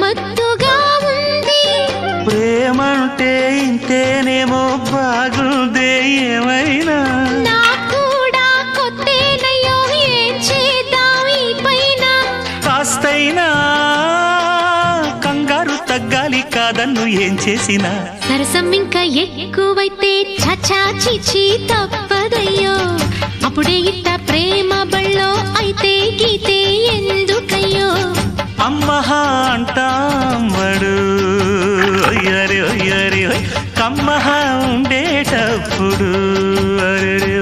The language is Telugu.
మత్తుగా ఉంది. ప్రేమంటే ఇంతేనేమో బాగుందే ఏమైనా? నాకు కూడా కొత్తేనయ్యో ఏం చేద్దాం ఈ పైన? కాస్తైనా కంగారు తగ్గాలి కాదన్ను ఏం చేసినా? సరసం ఇంకా ఎక్కువైతే చచా చిచి తప్పదయ్యో. అమ్మహ అంటామడు. ఒయ్యరి ఒయ్యరి కమ్మహ ఉండేటప్పుడు. అరే